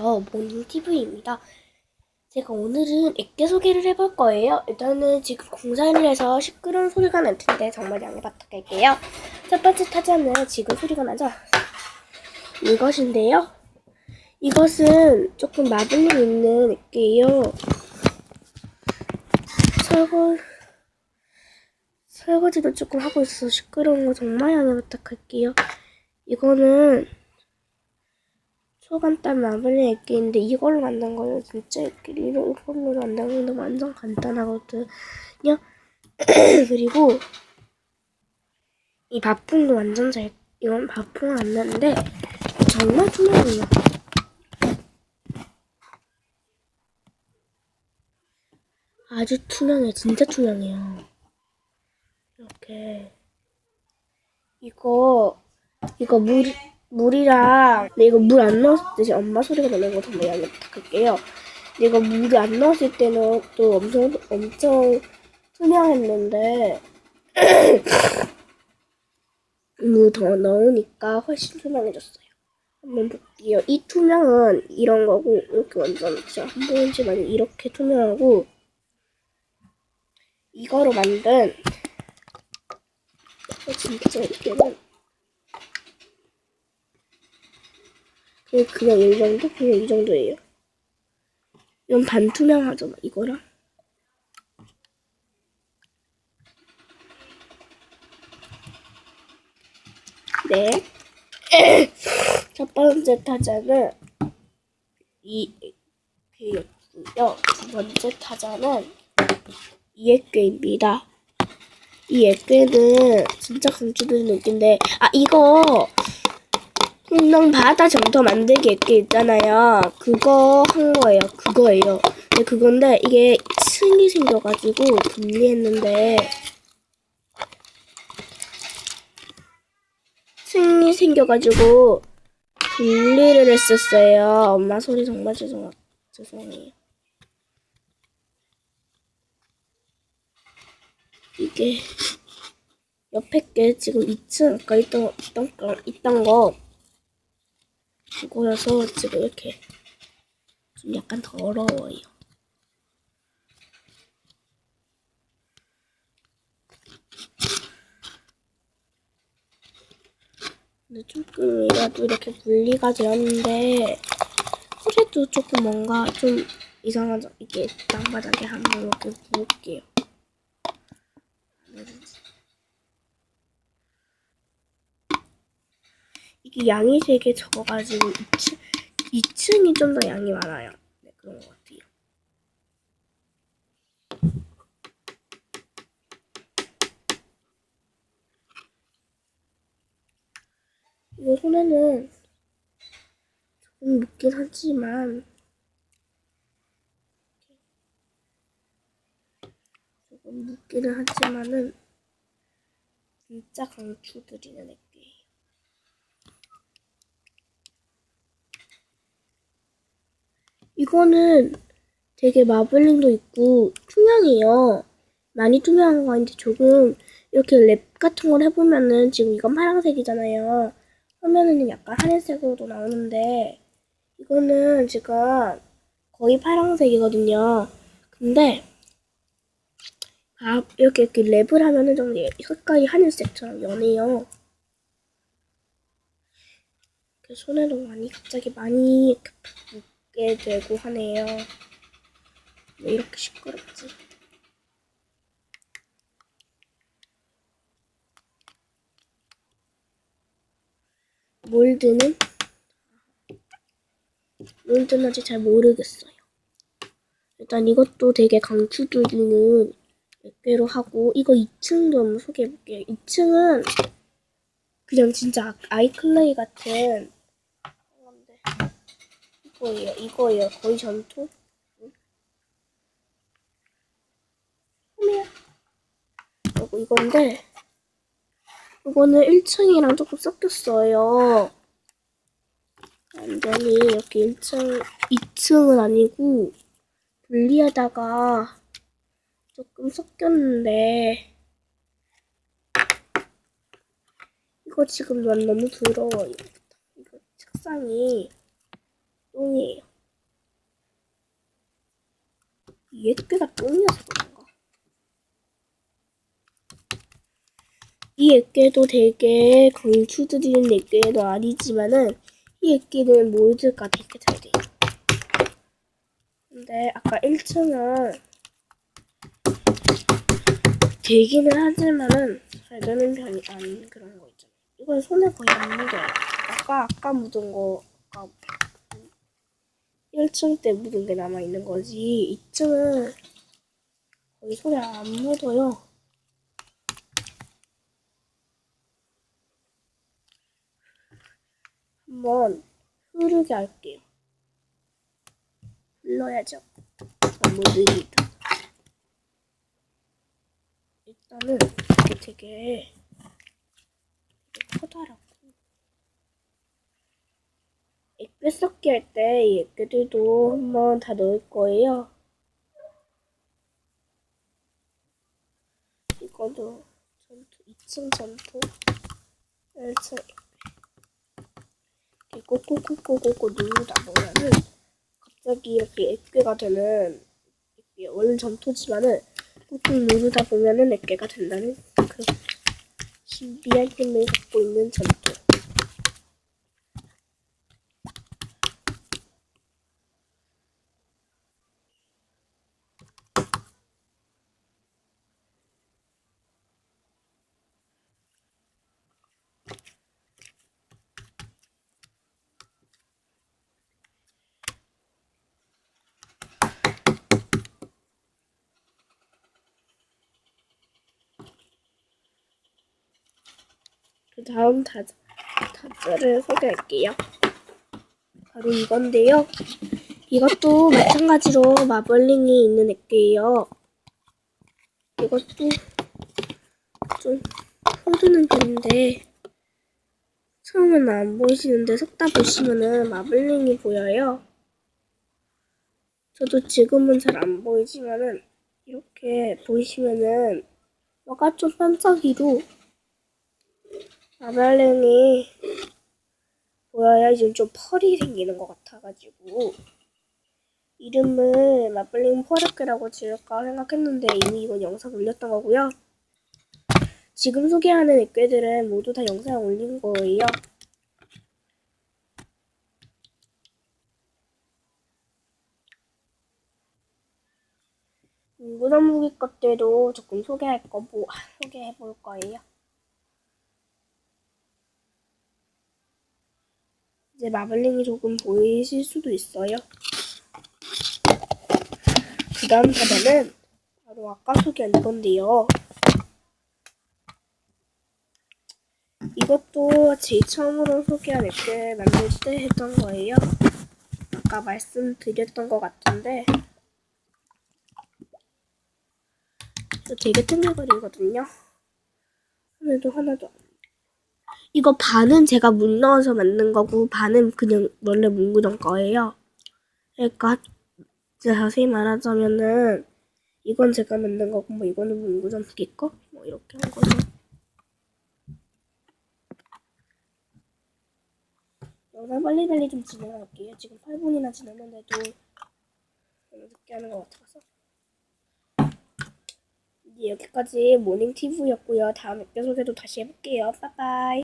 모닝TV입니다. 제가 오늘은 액계 소개를 해볼 거예요. 일단은 지금 공사를 해서 시끄러운 소리가 날 텐데 정말 양해 부탁할게요. 첫 번째 타자는 지금 소리가 나죠? 이것인데요. 이것은 조금 마블링 있는 액계예요. 설거, 설거지도 조금 하고 있어서 시끄러운 거 정말 양해 부탁할게요. 이거는 초간단 마블링 액기인데 이걸로 만든 거예요. 진짜 액기 이걸로 만든 건데 완전 간단하거든요. 그리고 이 밥풍도 완전 잘 이건 밥풍은 안 나는데 정말 투명해요. 아주 투명해, 진짜 투명해요. 이렇게 이거 이거 물 물이랑 근데 이거 물 안 넣었을 때 엄마 소리가 나는 거 정말 양해 부탁할게요. 근데 이거 물이 안 넣었을 때는 또 엄청 엄청 투명했는데 물 더 넣으니까 훨씬 투명해졌어요. 한번 볼게요. 이 투명은 이런 거고 이렇게 완전 진짜 안 보이지만 이렇게 투명하고 이거로 만든 어, 진짜 이게는 그냥, 이 정도? 그냥 이 정도예요. 이건 반투명하잖아, 이거랑. 네. 첫 번째 타자는 이 액괴였고요. 두 번째 타자는 이 액괴입니다. 이 액괴는 진짜 강추드리는 액괴인데, 아, 이거 풍랑 바다 점토 만들기 액괴 있잖아요. 그거 한 거예요. 그거예요. 근데 그건데 이게 층이 생겨가지고 분리했는데 층이 생겨가지고 분리를 했었어요. 엄마 소리 정말 죄송 죄송해요. 이게 옆에 게 지금 2층 아까 있던 있던 거 있던 거 그거여서 지금 이렇게 좀 약간 더러워요. 근데 조금이라도 이렇게 분리가 되었는데 그래도 조금 뭔가 좀 이상하죠? 이게 땅바닥에 한번 이렇게 부을게요. 이게 양이 되게 적어가지고 2층, 2층이 좀 더 양이 많아요. 네, 그런 것 같아요. 이거 손에는 조금 묻긴 하지만 조금 묻기는 하지만은 진짜 강추드리는 액기예요. 이거는 되게 마블링도 있고 투명해요. 많이 투명한 거 아닌데 조금 이렇게 랩 같은 걸 해보면은 지금 이건 파란색이잖아요. 화면에는 약간 하늘색으로도 나오는데 이거는 지금 거의 파란색이거든요. 근데 아 이렇게 이렇게 랩을 하면은 좀 색깔이 하늘색처럼 연해요. 손에도 많이 갑자기 많이 이렇게 묻 게 되고 하네요. 왜 이렇게 시끄럽지? 몰드는 몰드는 아직 잘 모르겠어요. 일단 이것도 되게 강추드리는 몇 개로 하고 이거 2층도 한번 소개해볼게요. 2층은 그냥 진짜 아이클레이 같은 이거예요. 이거예요. 거의 전투. 그리고 이건데 이거는 1층이랑 조금 섞였어요. 완전히 이렇게 1층, 2층은 아니고 분리하다가 조금 섞였는데 이거 지금 난 너무 더러워요. 이거 책상이 똥이에요. 얘뼈가 똥이어서 그런가? 이 액괴도 되게 건추드리는 액괴도 아니지만은 이 액괴는 몰드가 되게 잘 돼요. 근데 아까 1층은 되기는 하지만은 잘 되는 편이 아닌 그런 거 있잖아요. 이건 손에 거의 안 묻어요. 아까 아까 묻은 거 1층 때 묻은 게 남아 있는 거지. 2층은 거의 손에 안 묻어요. 한번 흐르게 할게요. 불러야죠. 너무 느리다. 일단은 되게 커다랗고 섞기 할때이 액괴들도 한번 다 넣을 거예요. 이거도 전투 2층 전투 1층 이렇게 꾹꾹꾹꾹꾹꾹 누르다 보면은 갑자기 이렇게 액괴가 되는 원래 전투지만은 꾹꾹 누르다 보면은 액괴가 된다는 그런 신비한 힘을 갖고 있는 전투. 그 다음 다, 다들을 소개할게요. 바로 이건데요. 이것도 마찬가지로 마블링이 있는 액괴예요. 이것도 좀 흐르는 편인데 처음에는 안 보이시는데 속다 보시면은 마블링이 보여요. 저도 지금은 잘 안 보이지만은 이렇게 보이시면은 뭐가 좀 반짝이로 마블링이 보여야 지금 좀 펄이 생기는 것 같아가지고 이름을 마블링 펄액괴라고 지을까 생각했는데 이미 이건 영상 올렸던 거고요. 지금 소개하는 액괴들은 모두 다 영상 올린 거예요. 무덤 무기 것들도 조금 소개할 거, 뭐, 소개해 볼 거예요. 이제 마블링이 조금 보이실 수도 있어요. 그 다음 사단은 바로 아까 소개한 이건데요. 이것도 제일 처음으로 소개한 앱을 만들 때 했던 거예요. 아까 말씀드렸던 것 같은데 되게 탱글거리거든요. 하나도 하나도 안 이거 반은 제가 물 넣어서 만든 거고 반은 그냥 원래 문구점 거예요. 그러니까 자세히 말하자면은 이건 제가 만든 거고 뭐 이거는 문구점 게 거? 뭐 이렇게 한 거죠. 빨리빨리 좀 진행할게요. 지금 8분이나 지났는데도 너무 늦게 하는 것 같아서. 이제 여기까지 모닝 TV였고요. 다음 에피소드도 다시 해볼게요. 빠빠이.